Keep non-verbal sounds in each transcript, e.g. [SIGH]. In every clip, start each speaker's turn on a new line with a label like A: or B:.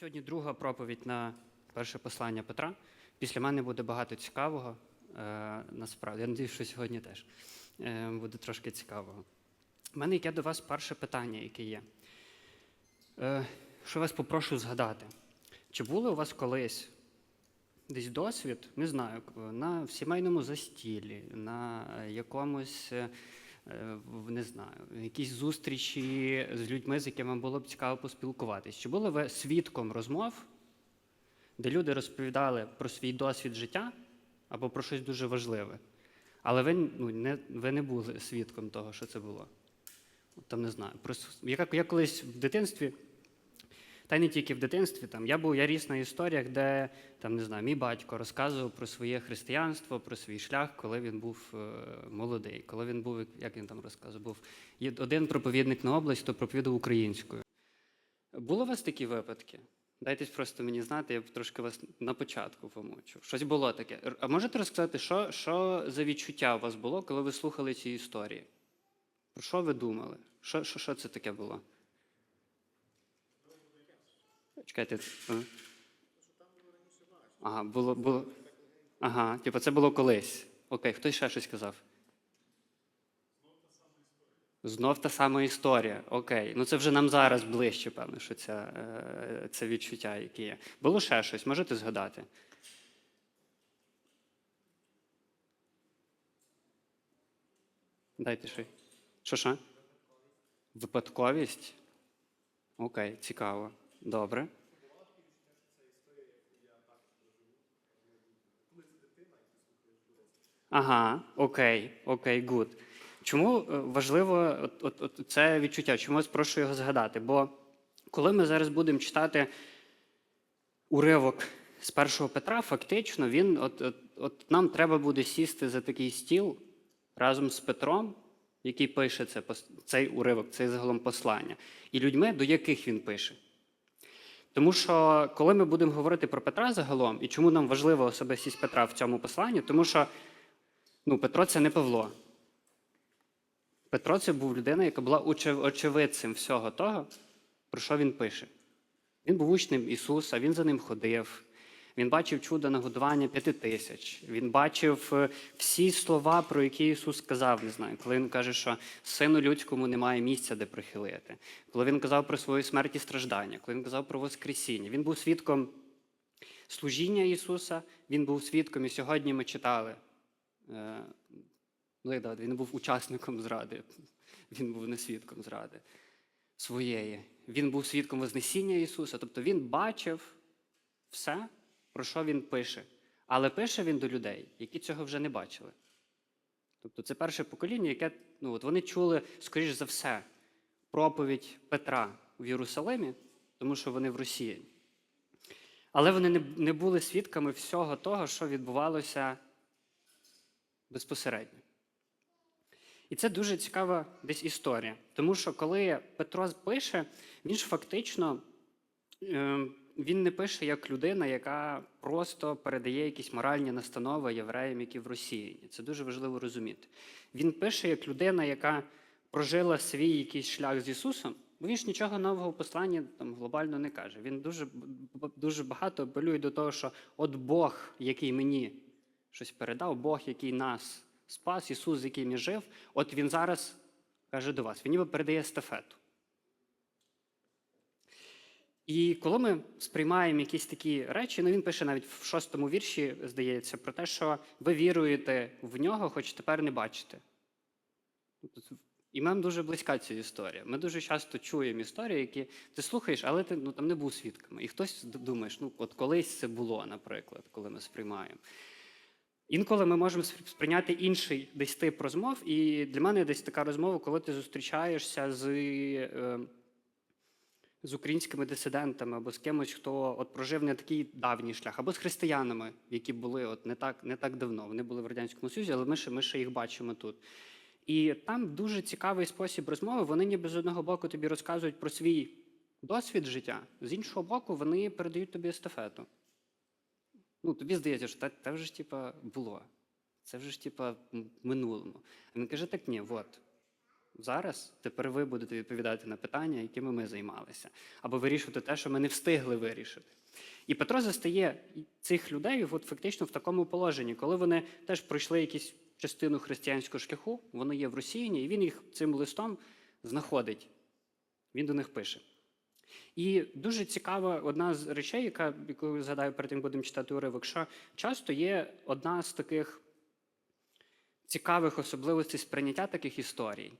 A: сьогодні друга проповідь на перше послання Петра. Після мене буде багато цікавого. Е, насправді, я надію, що сьогодні теж е, буде трошки цікавого. У мене яке до вас перше питання, яке є. Е, що вас попрошу згадати? Чи були у вас колись десь досвід, не знаю, на сімейному застілі, на якомусь, не знаю, якісь зустрічі з людьми, з якими було б цікаво поспілкуватись? Чи були ви свідком розмов, де люди розповідали про свій досвід життя або про щось дуже важливе? Але ви, ну, не, ви не були свідком того, що це було. Там не знаю. Просто, я, я колись в дитинстві та й не тільки в дитинстві. Там я був я ріс на історіях, де там не знаю, мій батько розказував про своє християнство, про свій шлях, коли він був е, молодий. Коли він був, як він там розказував, був один проповідник на область, то проповідав українською. Були у вас такі випадки? Дайтесь просто мені знати, я б трошки вас на початку помочу. Щось було таке. А можете розказати, що, що за відчуття у вас було, коли ви слухали ці історії? Про що ви думали? Що, що, що це таке було? Чекайте. Ага, було, було. Ага, типу, це було колись. Окей, хтось ще щось казав? Знов та сама історія. Окей. Ну це вже нам зараз ближче, певно, що ця, е, це відчуття, яке є. Було ще щось, можете згадати? Дайте ще. Що що? Випадковість? Окей, цікаво. Добре. Ага, окей, окей, гуд. Чому е, важливо от, от, от це відчуття? Чому я прошу його згадати? Бо коли ми зараз будемо читати уривок з першого Петра, фактично він, от, от, от нам треба буде сісти за такий стіл разом з Петром, який пише це, цей уривок, цей загалом послання, і людьми, до яких він пише. Тому що коли ми будемо говорити про Петра загалом, і чому нам важлива особистість Петра в цьому посланні, тому що ну, Петро це не Павло. Петро це був людина, яка була очевидцем всього того, про що він пише. Він був учнем Ісуса, він за ним ходив. Він бачив чудо нагодування п'яти тисяч. Він бачив е, всі слова, про які Ісус сказав, не знаю, коли він каже, що сину людському немає місця, де прихилити. Коли він казав про свою смерть і страждання, коли він казав про Воскресіння. Він був свідком служіння Ісуса, він був свідком, і сьогодні ми читали. е, Ну, він був учасником зради, він був не свідком зради своєї. Він був свідком Вознесіння Ісуса. Тобто він бачив все, про що він пише. Але пише він до людей, які цього вже не бачили. Тобто це перше покоління, яке ну, от вони чули, скоріш за все, проповідь Петра в Єрусалимі, тому що вони в Росії. Але вони не, були свідками всього того, що відбувалося безпосередньо. І це дуже цікава десь історія. Тому що коли Петро пише, він ж фактично е, він не пише як людина, яка просто передає якісь моральні настанови євреям, які в Росії. Це дуже важливо розуміти. Він пише як людина, яка прожила свій якийсь шлях з Ісусом. Бо він ж нічого нового в посланні там глобально не каже. Він дуже, дуже багато апелює до того, що от Бог, який мені щось передав, Бог, який нас спас, Ісус, з яким я жив, от Він зараз каже до вас, Він ніби передає естафету. І коли ми сприймаємо якісь такі речі, ну він пише навіть в шостому вірші, здається, про те, що ви віруєте в нього, хоч тепер не бачите. І нам дуже близька ця історія. Ми дуже часто чуємо історії, які ти слухаєш, але ти ну, там не був свідками. І хтось думаєш, ну от колись це було, наприклад, коли ми сприймаємо. Інколи ми можемо спр- сприйняти інший десь тип розмов, і для мене десь така розмова, коли ти зустрічаєшся з, е, з українськими дисидентами або з кимось, хто от прожив не такий давній шлях, або з християнами, які були от не так, не так давно. Вони були в Радянському Союзі, але ми ще, ми ще їх бачимо тут. І там дуже цікавий спосіб розмови. Вони ніби з одного боку тобі розказують про свій досвід життя, з іншого боку, вони передають тобі естафету. Ну, тобі здається, що це вже ж типа було. Це вже ж типа минулому. А він каже: так ні, от. Зараз тепер ви будете відповідати на питання, якими ми займалися, або вирішувати те, що ми не встигли вирішити. І Петро застає цих людей от, фактично в такому положенні, коли вони теж пройшли якусь частину християнського шляху, вони є в Росіяні, і він їх цим листом знаходить. Він до них пише. І дуже цікава одна з речей, яка, яку згадаю перед тим будемо читати уривок, що часто є одна з таких цікавих особливостей сприйняття таких історій,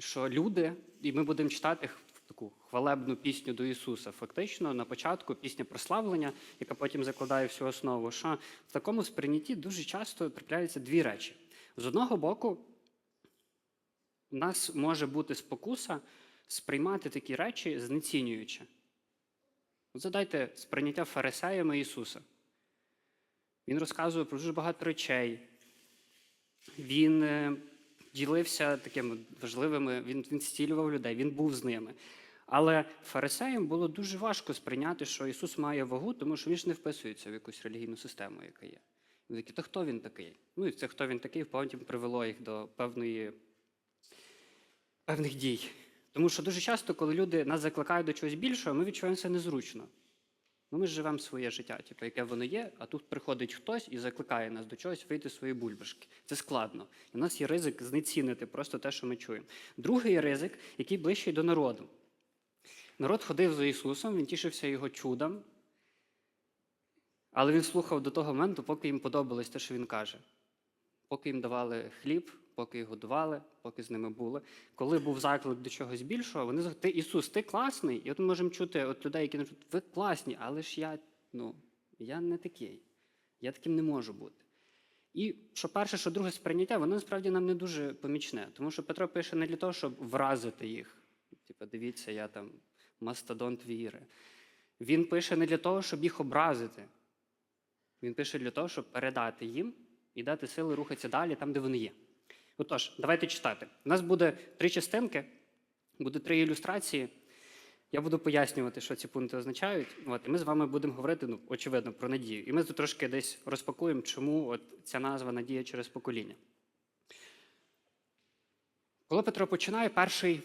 A: що люди, і ми будемо читати таку хвалебну пісню до Ісуса, фактично на початку пісня прославлення, яка потім закладає всю основу, що в такому сприйнятті дуже часто трапляються дві речі. З одного боку, у нас може бути спокуса сприймати такі речі знецінюючи. От Задайте сприйняття фарисеями Ісуса. Він розказує про дуже багато речей. Він е, ділився такими важливими, він, він зцілював людей, він був з ними. Але фарисеям було дуже важко сприйняти, що Ісус має вагу, тому що він ж не вписується в якусь релігійну систему, яка є. Вони такі, то хто він такий? Ну і це хто він такий, потім привело їх до певної, певних дій. Тому що дуже часто, коли люди нас закликають до чогось більшого, ми відчуваємося незручно. Ну, ми живемо своє життя, типу, яке воно є, а тут приходить хтось і закликає нас до чогось вийти з своєї бульбашки. Це складно. І у нас є ризик знецінити просто те, що ми чуємо. Другий ризик, який ближчий до народу. Народ ходив за Ісусом, він тішився його чудом, але він слухав до того моменту, поки їм подобалось те, що він каже. Поки їм давали хліб, поки їх годували, поки з ними були. Коли був заклик до чогось більшого, вони сказали, ти Ісус, ти класний. І от ми можемо чути от людей, які кажуть, ви класні, але ж я, ну, я не такий. Я таким не можу бути. І що перше, що друге сприйняття, воно насправді нам не дуже помічне, тому що Петро пише не для того, щоб вразити їх. Типу, дивіться, я там мастодонт віри. Він пише не для того, щоб їх образити. Він пише для того, щоб передати їм і дати сили рухатися далі там, де вони є. Отож, давайте читати. У нас буде три частинки, буде три ілюстрації. Я буду пояснювати, що ці пункти означають. От, і ми з вами будемо говорити, ну, очевидно, про надію. І ми тут трошки десь розпакуємо, чому от ця назва надія через покоління. Коли Петро починає, перший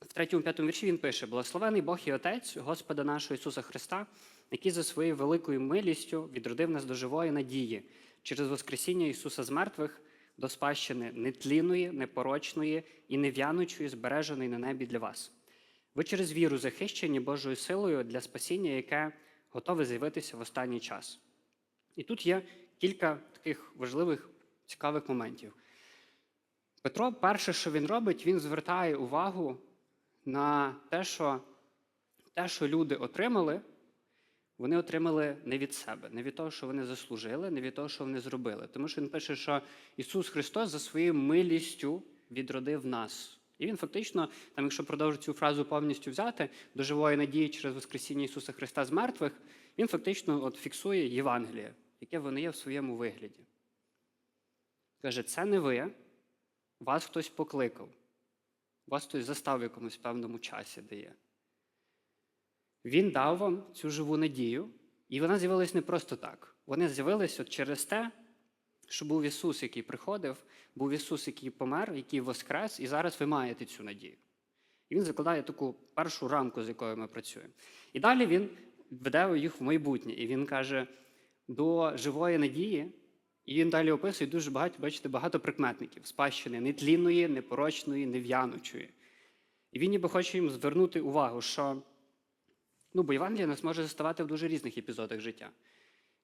A: в третьому п'ятому вірші він пише: Благословений Бог і Отець Господа нашого Ісуса Христа, який за своєю великою милістю відродив нас до живої надії через Воскресіння Ісуса з мертвих до спадщини нетлінної, непорочної і нев'янучої, збереженої на небі для вас. Ви через віру захищені Божою силою для спасіння, яке готове з'явитися в останній час. І тут є кілька таких важливих, цікавих моментів. Петро, перше, що він робить, він звертає увагу на те, що те, що люди отримали, вони отримали не від себе, не від того, що вони заслужили, не від того, що вони зробили. Тому що він пише, що Ісус Христос за своєю милістю відродив нас. І він фактично, там, якщо продовжити цю фразу повністю взяти, до живої надії через Воскресіння Ісуса Христа з мертвих, він фактично от фіксує Євангеліє, яке воно є в своєму вигляді. Каже, це не ви, вас хтось покликав, вас хтось застав в якомусь певному часі дає. Він дав вам цю живу надію, і вона з'явилась не просто так. Вона з'явилась от через те, що був Ісус, який приходив, був Ісус, який помер, який воскрес, і зараз ви маєте цю надію. І він закладає таку першу рамку, з якою ми працюємо. І далі він веде їх в майбутнє. І він каже: до живої надії, і він далі описує дуже багато, бачите, багато прикметників, спадщини нетлінної, непорочної, нев'янучої. І він ніби хоче їм звернути увагу, що ну, бо Євангелія нас може заставати в дуже різних епізодах життя.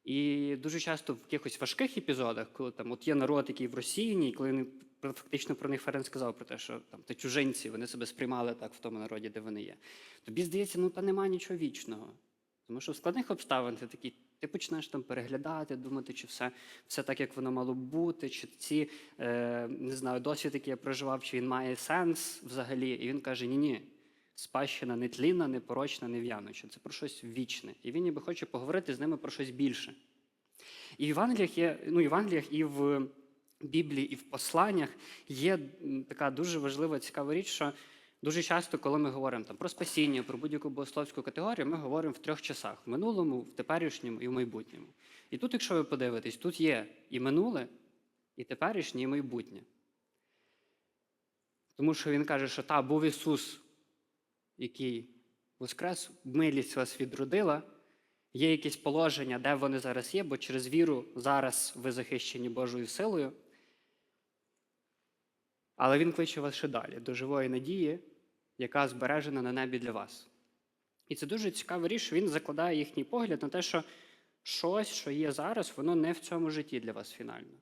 A: І дуже часто в якихось важких епізодах, коли там от є народ, який в Росії, і коли фактично про них Ферен сказав про те, що там це чужинці, вони себе сприймали так в тому народі, де вони є. Тобі здається, ну та немає нічого вічного. Тому що в складних обставин ти такий, ти почнеш там переглядати, думати, чи все, все так, як воно мало бути, чи ці е, не знаю, досвід, який я проживав, чи він має сенс взагалі. І він каже: ні, ні. Спадщина нетлінна, непорочна, нев'януча. Це про щось вічне. І він ніби хоче поговорити з ними про щось більше. І в Євангеліях є, ну, Євангеліях і в Біблії, і в посланнях є така дуже важлива, цікава річ, що дуже часто, коли ми говоримо там, про спасіння, про будь-яку богословську категорію, ми говоримо в трьох часах: в минулому, в теперішньому і в майбутньому. І тут, якщо ви подивитесь, тут є і минуле, і теперішнє, і майбутнє. Тому що він каже, що та був Ісус, який воскрес, милість вас відродила. Є якесь положення, де вони зараз є, бо через віру зараз ви захищені Божою силою. Але Він кличе вас ще далі, до живої надії, яка збережена на небі для вас. І це дуже цікава річ, що він закладає їхній погляд на те, що щось, що є зараз, воно не в цьому житті для вас фінально.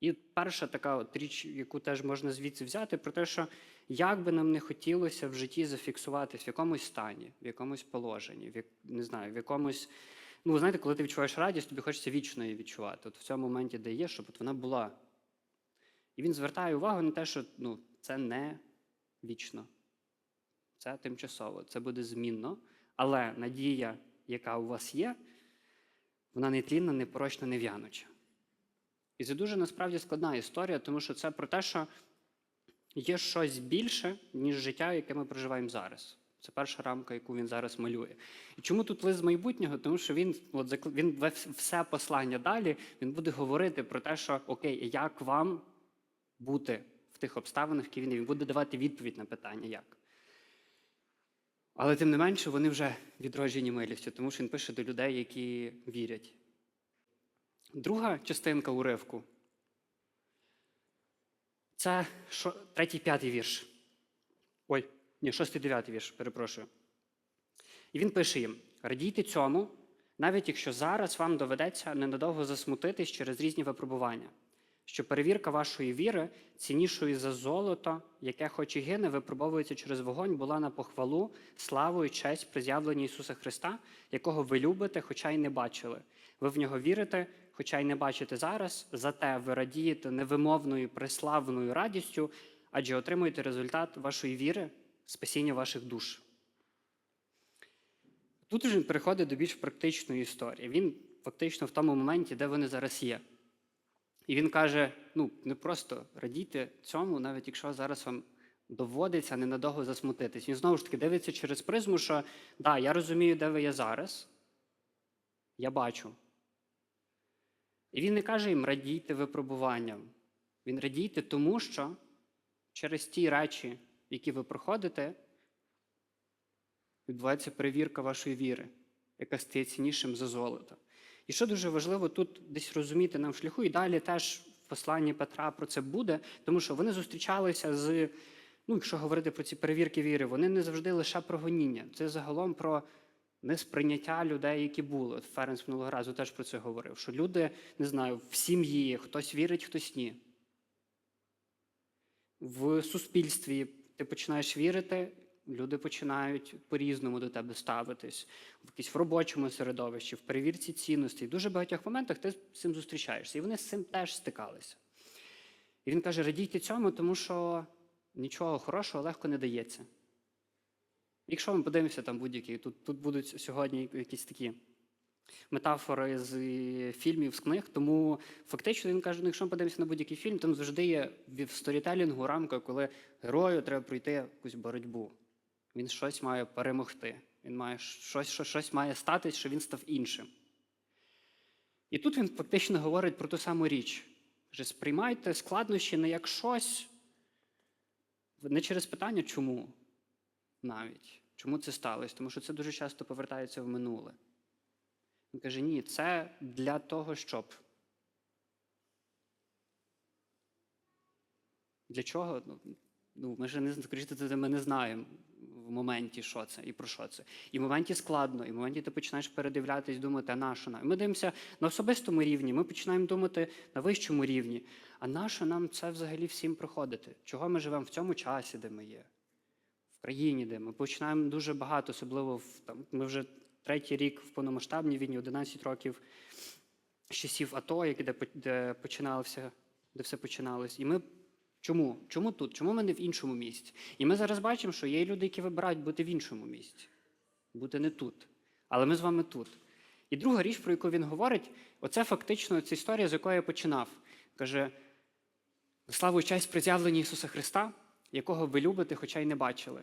A: І перша така от річ, яку теж можна звідси взяти, про те, що як би нам не хотілося в житті зафіксуватись в якомусь стані, в якомусь положенні, в як, не знаю, в якомусь. Ну, знаєте, коли ти відчуваєш радість, тобі хочеться вічно її відчувати. От в цьому моменті, де є, щоб от вона була. І він звертає увагу на те, що ну, це не вічно, це тимчасово, це буде змінно. Але надія, яка у вас є, вона не тлінна, не порочна, не в'януча. І це дуже насправді складна історія, тому що це про те, що є щось більше, ніж життя, яке ми проживаємо зараз. Це перша рамка, яку він зараз малює. І чому тут лист з майбутнього? Тому що він, от, він все послання далі, він буде говорити про те, що окей, як вам бути в тих обставинах, які він. Він буде давати відповідь на питання, як. Але тим не менше, вони вже відроджені милістю, тому що він пише до людей, які вірять. Друга частинка уривку це третій, п'ятий вірш. Ой, ні, шостий, дев'ятий вірш, перепрошую. І він пише їм: радійте цьому, навіть якщо зараз вам доведеться ненадовго засмутитись через різні випробування, що перевірка вашої віри, ціннішою за золото, яке хоч і гине, випробовується через вогонь, була на похвалу, славу і честь при з'явленні Ісуса Христа, якого ви любите, хоча й не бачили. Ви в нього вірите, хоча й не бачите зараз, зате ви радієте невимовною преславною радістю, адже отримуєте результат вашої віри, спасіння ваших душ. Тут він переходить до більш практичної історії. Він фактично в тому моменті, де вони зараз є. І він каже: ну, не просто радійте цьому, навіть якщо зараз вам доводиться ненадовго засмутитись. Він знову ж таки дивиться через призму, що да, я розумію, де ви є зараз. Я бачу. І він не каже їм радійте випробуванням. Він радійте тому, що через ті речі, які ви проходите, відбувається перевірка вашої віри, яка стає ціннішим за золото. І що дуже важливо тут десь розуміти нам в шляху, і далі теж в посланні Петра про це буде, тому що вони зустрічалися з, ну, якщо говорити про ці перевірки віри, вони не завжди лише про гоніння. Це загалом про несприйняття людей, які були. От Ференс минулого разу теж про це говорив, що люди, не знаю, в сім'ї хтось вірить, хтось ні. В суспільстві ти починаєш вірити, люди починають по-різному до тебе ставитись, в якійсь в робочому середовищі, в перевірці цінностей. В дуже багатьох моментах ти з цим зустрічаєшся. І вони з цим теж стикалися. І він каже: радійте цьому, тому що нічого хорошого легко не дається. Якщо ми подивимося там будь-які, тут, тут будуть сьогодні якісь такі метафори з е, фільмів, з книг. Тому фактично він каже: ну, якщо ми подивимося на будь-який фільм, там завжди є в сторітелінгу рамка, коли герою треба пройти якусь боротьбу. Він щось має перемогти. Він має щось, що щось має статись, що він став іншим. І тут він фактично говорить про ту саму річ. Каже, сприймайте складнощі не як щось, не через питання, чому навіть. Чому це сталося? Тому що це дуже часто повертається в минуле. Він каже, ні, це для того, щоб. Для чого? Ну, Ну, ми ж не скоріше, ми не знаємо в моменті, що це і про що це. І в моменті складно, і в моменті ти починаєш передивлятись, думати, а на нам? Ми дивимося на особистому рівні, ми починаємо думати на вищому рівні. А на що нам це взагалі всім проходити? Чого ми живемо в цьому часі, де ми є? Країні, де ми починаємо дуже багато, особливо в там. Ми вже третій рік в повномасштабній війні, 11 років з часів АТО, які де, де починалося, де все починалось. І ми Чому? Чому тут? Чому ми не в іншому місці? І ми зараз бачимо, що є люди, які вибирають бути в іншому місці, бути не тут. Але ми з вами тут. І друга річ, про яку він говорить, оце фактично ця історія, з якої я починав. Каже: славу честь при з'явленні Ісуса Христа, якого ви любите, хоча й не бачили.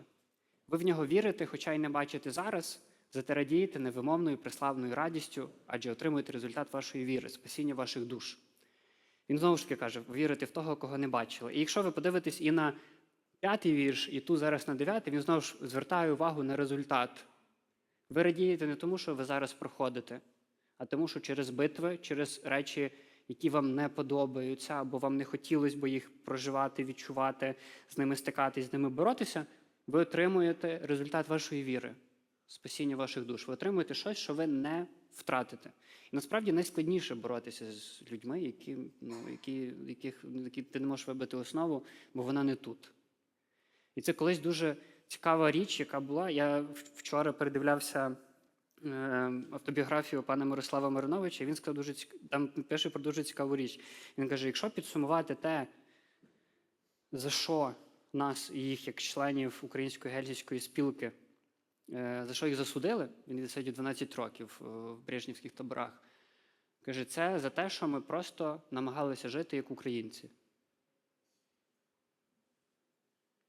A: Ви в нього вірите, хоча й не бачите зараз, зате радієте невимовною преславною радістю, адже отримуєте результат вашої віри, спасіння ваших душ. Він знову ж таки каже: вірити в того, кого не бачили. І якщо ви подивитесь і на п'ятий вірш, і тут зараз на дев'ятий, він знову ж звертає увагу на результат. Ви радієте не тому, що ви зараз проходите, а тому, що через битви, через речі, які вам не подобаються, або вам не хотілося б їх проживати, відчувати, з ними стикатись, з ними боротися, ви отримуєте результат вашої віри, спасіння ваших душ. Ви отримуєте щось, що ви не втратите. І насправді найскладніше боротися з людьми, які, ну, які, яких, які ти не можеш вибити основу, бо вона не тут. І це колись дуже цікава річ, яка була. Я вчора передивлявся е, автобіографію пана Мирослава Мариновича, він сказав дуже цік... там пише про дуже цікаву річ. Він каже: якщо підсумувати те, за що нас і їх, як членів Української гельсінської спілки, е, за що їх засудили, він відсидів 12 років е, в Брежнівських таборах. Каже, це за те, що ми просто намагалися жити як українці.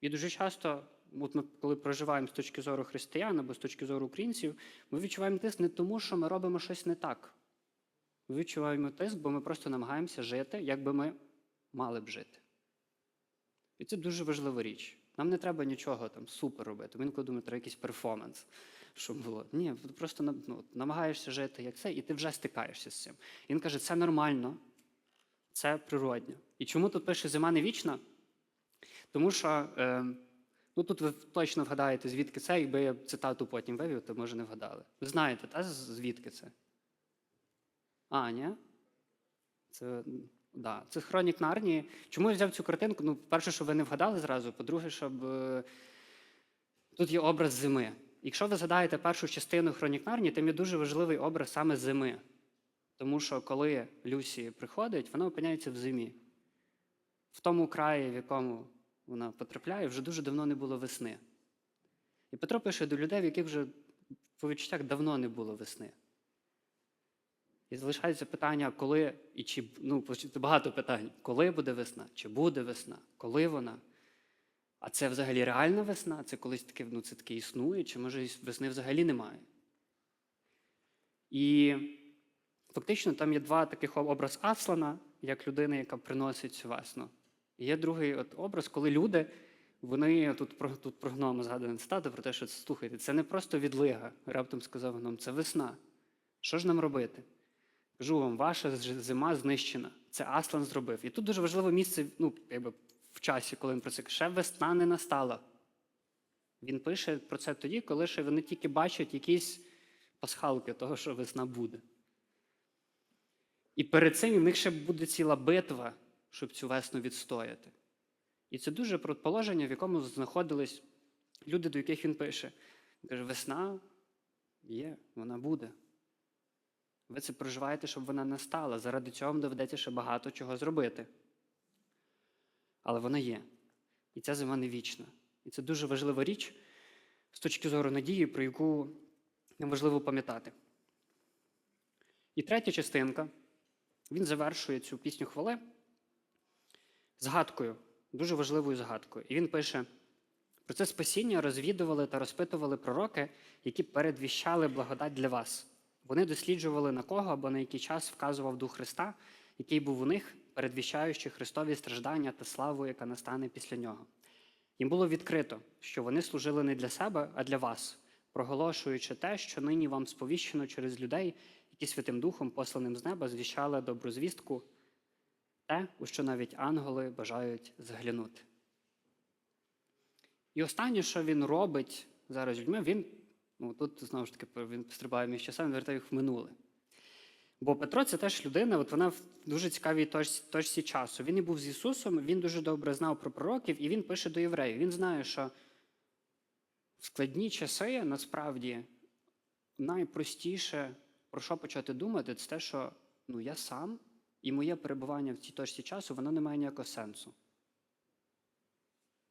A: І дуже часто, от ми, коли проживаємо з точки зору християн або з точки зору українців, ми відчуваємо тиск не тому, що ми робимо щось не так. Ми відчуваємо тиск, бо ми просто намагаємося жити, як би ми мали б жити. І це дуже важлива річ. Нам не треба нічого там супер робити. Ми інколи думаємо, треба якийсь перформанс, щоб було. Ні, просто ну, намагаєшся жити як це, і ти вже стикаєшся з цим. І він каже, це нормально, це природньо. І чому тут пише зима не вічна? Тому що е, ну, тут ви точно вгадаєте, звідки це, якби я цитату потім вивів, то може не вгадали. Ви знаєте, та, звідки це? А, ні? Це, да, це хронік Нарнії. Чому я взяв цю картинку? Ну, перше, щоб ви не вгадали зразу, по-друге, щоб е, тут є образ зими. Якщо ви згадаєте першу частину Хронік Нарнії, там є дуже важливий образ саме зими. Тому що коли Люсі приходить, вона опиняється в зимі. В тому краї, в якому вона потрапляє, вже дуже давно не було весни. І Петро пише до людей, в яких вже по відчуттях давно не було весни. І залишається питання, коли і чи ну, багато питань, коли буде весна, чи буде весна, коли вона. А це взагалі реальна весна? Це колись таке, ну, це таке існує, чи може весни взагалі немає? І фактично там є два таких образ Аслана, як людина, яка приносить цю весну. І є другий от образ, коли люди, вони тут про тут про гнома згадана цитата про те, що слухайте, це не просто відлига, раптом сказав гном, це весна. Що ж нам робити? Кажу вам, ваша зима знищена. Це Аслан зробив. І тут дуже важливе місце ну, якби в часі, коли він про це каже, ще весна не настала. Він пише про це тоді, коли ще вони тільки бачать якісь пасхалки того, що весна буде. І перед цим в них ще буде ціла битва, щоб цю весну відстояти. І це дуже положення, в якому знаходились люди, до яких він пише. Він каже, весна є, вона буде. Ви це проживаєте, щоб вона настала. Заради цього вам доведеться ще багато чого зробити. Але вона є. І ця зима не вічна. І це дуже важлива річ з точки зору надії, про яку важливо пам'ятати. І третя частинка, він завершує цю пісню хвали згадкою, дуже важливою згадкою. І він пише: про це спасіння розвідували та розпитували пророки, які передвіщали благодать для вас. Вони досліджували на кого або на який час вказував Дух Христа, який був у них, передвіщаючи Христові страждання та славу, яка настане після нього. Їм було відкрито, що вони служили не для себе, а для вас, проголошуючи те, що нині вам сповіщено через людей, які Святим Духом, посланим з неба, звіщали добру звістку, те, у що навіть ангели бажають заглянути. І останнє, що він робить зараз людьми, він Ну, Тут, знову ж таки, він стрибає між часами, вертає їх в минуле. Бо Петро це теж людина, от вона в дуже цікавій точці, точці часу. Він і був з Ісусом, він дуже добре знав про пророків, і він пише до євреїв. Він знає, що в складні часи насправді найпростіше, про що почати думати, це те, що ну, я сам і моє перебування в цій точці часу, воно не має ніякого сенсу.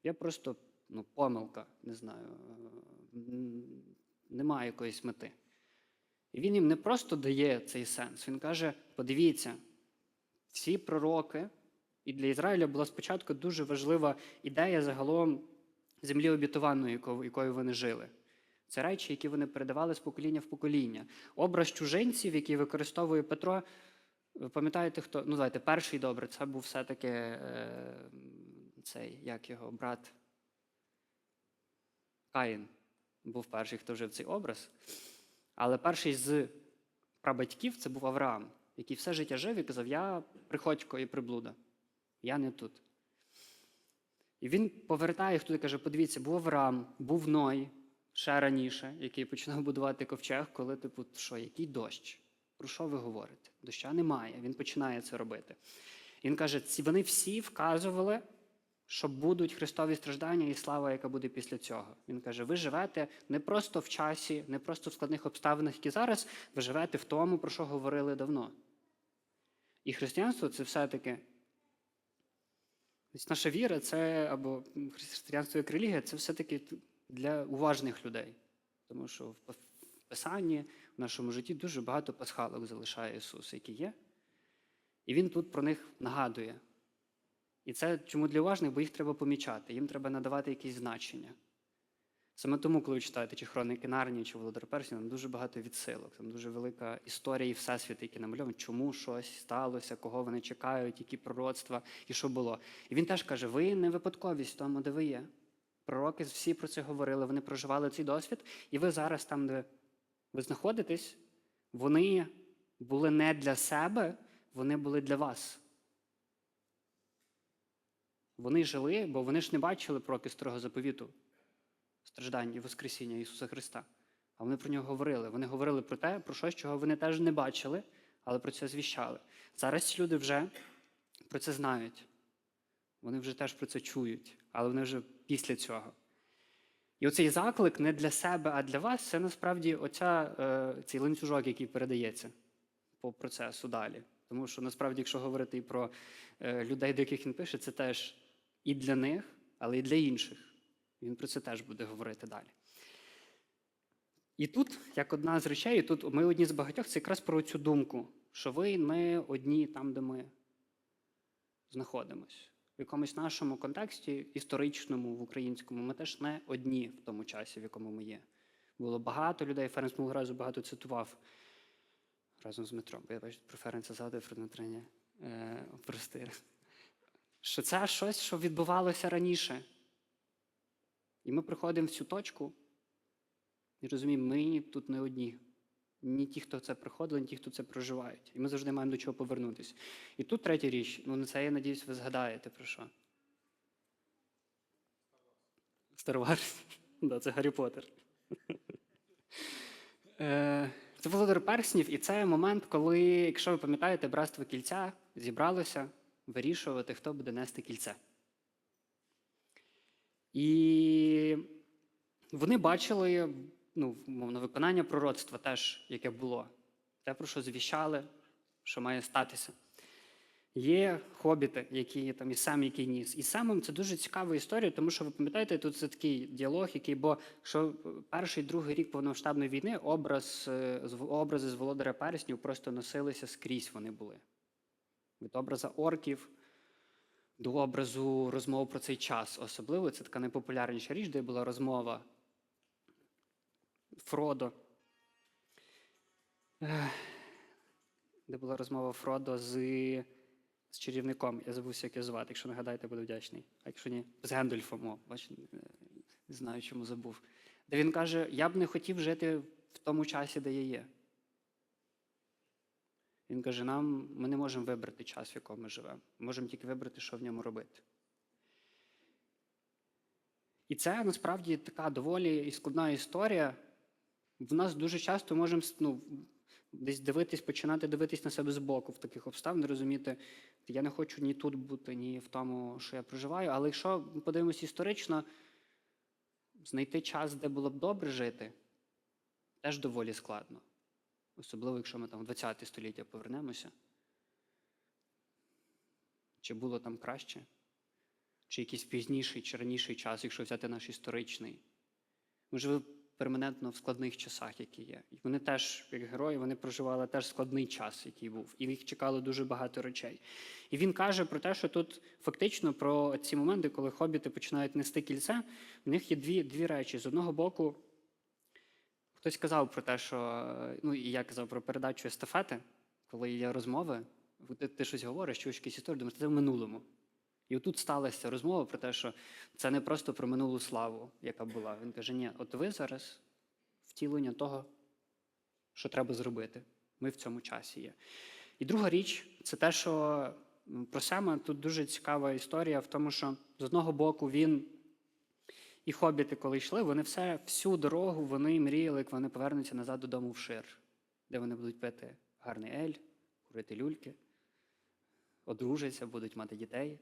A: Я просто ну, помилка, не знаю немає якоїсь мети. І він їм не просто дає цей сенс. Він каже: подивіться, всі пророки, і для Ізраїля була спочатку дуже важлива ідея загалом землі обітованої, якою вони жили. Це речі, які вони передавали з покоління в покоління. Образ чужинців, який використовує Петро, Ви пам'ятаєте, хто? Ну, давайте, перший добре, це був все-таки е, цей, як його брат Каїн був перший, хто жив цей образ. Але перший з прабатьків це був Авраам, який все життя жив і казав: Я приходько і приблуда, я не тут. І він повертає їх туди і каже: подивіться, був Авраам, був Ной ще раніше, який починав будувати ковчег, коли, типу, що, який дощ? Про що ви говорите? Доща немає. Він починає це робити. Він каже: вони всі вказували, що будуть Христові страждання і слава, яка буде після цього. Він каже: ви живете не просто в часі, не просто в складних обставинах, які зараз, ви живете в тому, про що говорили давно. І християнство це все-таки. Наша віра, це або християнство як релігія, це все-таки для уважних людей. Тому що в Писанні, в нашому житті дуже багато пасхалок залишає Ісус, які є. І Він тут про них нагадує. І це чому для уважних, бо їх треба помічати, їм треба надавати якісь значення. Саме тому, коли ви читаєте чи хроники Нарнії, чи Володар Персії, там дуже багато відсилок, там дуже велика історія і всесвіт, які намальовані, чому щось сталося, кого вони чекають, які пророцтва і що було. І він теж каже: ви не випадковість тому, де ви є. Пророки всі про це говорили, вони проживали цей досвід, і ви зараз там, де ви знаходитесь, вони були не для себе, вони були для вас. Вони жили, бо вони ж не бачили пророки старого заповіту, страждань і Воскресіння Ісуса Христа. А вони про нього говорили. Вони говорили про те, про щось, чого вони теж не бачили, але про це звіщали. Зараз ці люди вже про це знають. Вони вже теж про це чують, але вони вже після цього. І оцей заклик не для себе, а для вас це насправді оця, е, цей ланцюжок, який передається по процесу далі. Тому що насправді, якщо говорити і про е, людей, до яких він пише, це теж і для них, але і для інших. Він про це теж буде говорити далі. І тут, як одна з речей, тут ми одні з багатьох, це якраз про цю думку, що ви не одні там, де ми знаходимось. В якомусь нашому контексті, історичному, в українському, ми теж не одні в тому часі, в якому ми є. Було багато людей, Ференс минулого разу багато цитував разом з Дмитром, бо я бачу, про Ференца згадую, про Дмитра. Е, прости. Що це щось, що відбувалося раніше. І ми приходимо в цю точку і розуміємо, ми тут не одні. Ні ті, хто це приходили, ні ті, хто це проживають. І ми завжди маємо до чого повернутися. І тут третя річ, ну на це, я надіюсь, ви згадаєте про що. Wars. [LAUGHS] Да, це Гаррі Поттер. [LAUGHS] Е, Це Володар Перснів, і це момент, коли, якщо ви пам'ятаєте, братство кільця зібралося вирішувати, хто буде нести кільце. І вони бачили ну, мовно, виконання пророцтва теж, яке було. Те, про що звіщали, що має статися. Є хобіти, які там і сам, який ніс. І самим це дуже цікава історія, тому що ви пам'ятаєте, тут це такий діалог, який, бо що перший другий рік повномасштабної війни образ, е, образи з володаря перснів просто носилися скрізь вони були. Від образа орків до образу розмов про цей час. Особливо це така найпопулярніша річ, де була розмова Фродо. Де була розмова Фродо з, з чарівником. Я забувся, як його звати. Якщо нагадаєте, буду вдячний. А якщо ні, з Гендольфом, бачите, е, не знаю, чому забув. Де він каже: Я б не хотів жити в тому часі, де я є. Він каже: нам ми не можемо вибрати час, в якому ми живемо. Ми можемо тільки вибрати, що в ньому робити. І це насправді така доволі складна історія. В нас дуже часто можемо ну, десь дивитись, починати дивитись на себе збоку в таких обставин, розуміти, я не хочу ні тут бути, ні в тому, що я проживаю. Але якщо ми подивимося історично, знайти час, де було б добре жити, теж доволі складно. Особливо, якщо ми там в 20 століття повернемося. Чи було там краще? Чи якийсь пізніший чи раніший час, якщо взяти наш історичний? Ми живемо перманентно в складних часах, які є. І вони теж, як герої, вони проживали теж складний час, який був. І їх чекало дуже багато речей. І він каже про те, що тут фактично про ці моменти, коли хобіти починають нести кільце, в них є дві, дві речі. З одного боку, хтось казав про те, що ну і я казав про передачу естафети, коли є розмови, ти, ти щось говориш, чуєш якісь історії, думаєш, це в минулому. І отут сталася розмова про те, що це не просто про минулу славу, яка була. Він каже: ні, от ви зараз втілення того, що треба зробити. Ми в цьому часі є. І друга річ це те, що про Сема тут дуже цікава історія в тому, що з одного боку він і хобіти, коли йшли, вони все, всю дорогу вони мріяли, як вони повернуться назад додому в шир, де вони будуть пити гарний ель, курити люльки, одружаться, будуть мати дітей.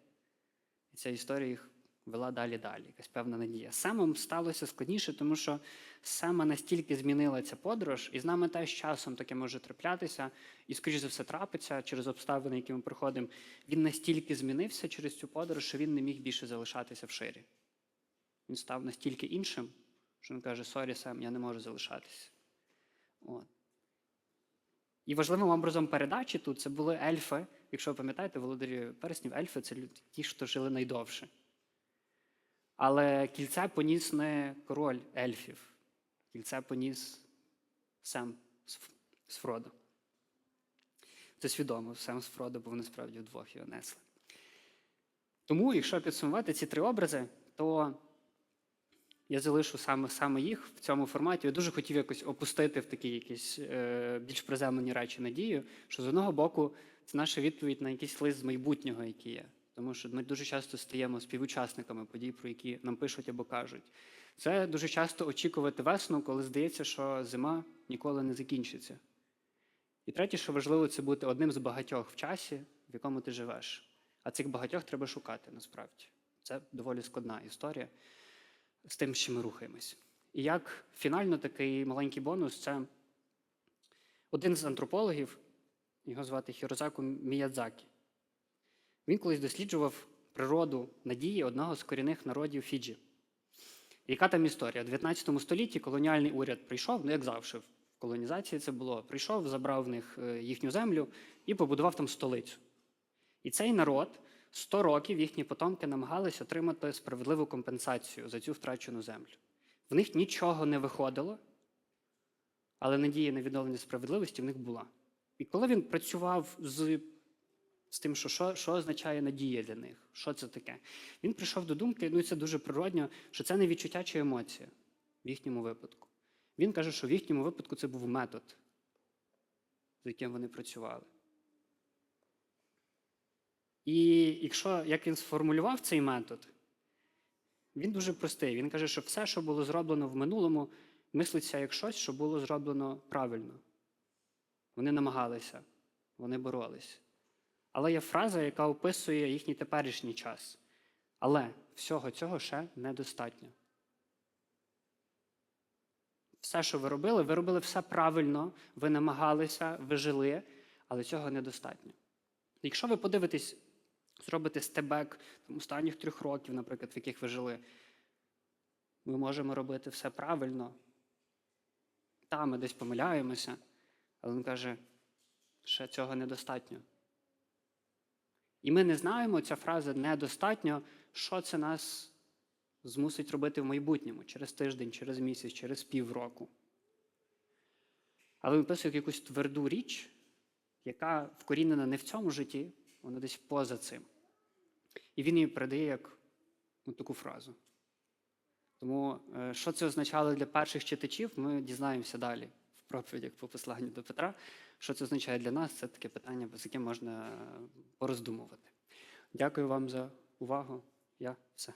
A: І ця історія їх вела далі-далі, якась певна надія. З сталося складніше, тому що саме настільки змінила ця подорож, і з нами теж часом таке може траплятися, і, скоріш за все, трапиться через обставини, які ми проходимо. Він настільки змінився через цю подорож, що він не міг більше залишатися в ширі. Він став настільки іншим, що він каже: Сорі, Сем, я не можу залишатися. От. І важливим образом передачі тут це були ельфи. Якщо ви пам'ятаєте, володарі перснів, ельфи це люди, ті, що жили найдовше. Але кільце поніс не король ельфів, кільце поніс Сем з. Це свідомо, Сем з Фродо, бо вони вдвох його несли. Тому, якщо підсумувати ці три образи, то я залишу саме, саме їх в цьому форматі. Я дуже хотів якось опустити в такі якісь е, більш приземлені речі надію, що з одного боку це наша відповідь на якийсь лист з майбутнього, який є. Тому що ми дуже часто стаємо співучасниками подій, про які нам пишуть або кажуть. Це дуже часто очікувати весну, коли здається, що зима ніколи не закінчиться. І третє, що важливо, це бути одним з багатьох в часі, в якому ти живеш. А цих багатьох треба шукати насправді. Це доволі складна історія з тим, що ми рухаємось. І як фінально такий маленький бонус це один з антропологів, його звати Хірозаку Міядзакі. Він колись досліджував природу надії одного з корінних народів Фіджі. Яка там історія? У 19 столітті колоніальний уряд прийшов, ну як завжди, в колонізації це було, прийшов, забрав в них е, їхню землю і побудував там столицю. І цей народ 100 років їхні потомки намагались отримати справедливу компенсацію за цю втрачену землю. В них нічого не виходило, але надія на відновлення справедливості в них була. І коли він працював з, з тим, що, що, що означає надія для них, що це таке, він прийшов до думки, ну і це дуже природньо, що це не відчуття чи емоція в їхньому випадку. Він каже, що в їхньому випадку це був метод, з яким вони працювали. І якщо як він сформулював цей метод, він дуже простий. Він каже, що все, що було зроблено в минулому, мислиться як щось, що було зроблено правильно. Вони намагалися, вони боролись. Але є фраза, яка описує їхній теперішній час. Але всього цього ще недостатньо. Все, що ви робили, ви робили все правильно, ви намагалися, ви жили, але цього недостатньо. Якщо ви подивитесь, зробите стебек там, останніх трьох років, наприклад, в яких ви жили, ми можемо робити все правильно. Та, ми десь помиляємося, але він каже, ще цього недостатньо. І ми не знаємо, ця фраза недостатньо, що це нас змусить робити в майбутньому через тиждень, через місяць, через півроку. Але він писує якусь тверду річ, яка вкорінена не в цьому житті, вона десь поза цим. І він її передає як ну, таку фразу. Тому, е, що це означало для перших читачів, ми дізнаємося далі в проповідях по посланню до Петра. Що це означає для нас, це таке питання, з яким можна е, пороздумувати. Дякую вам за увагу. Я все.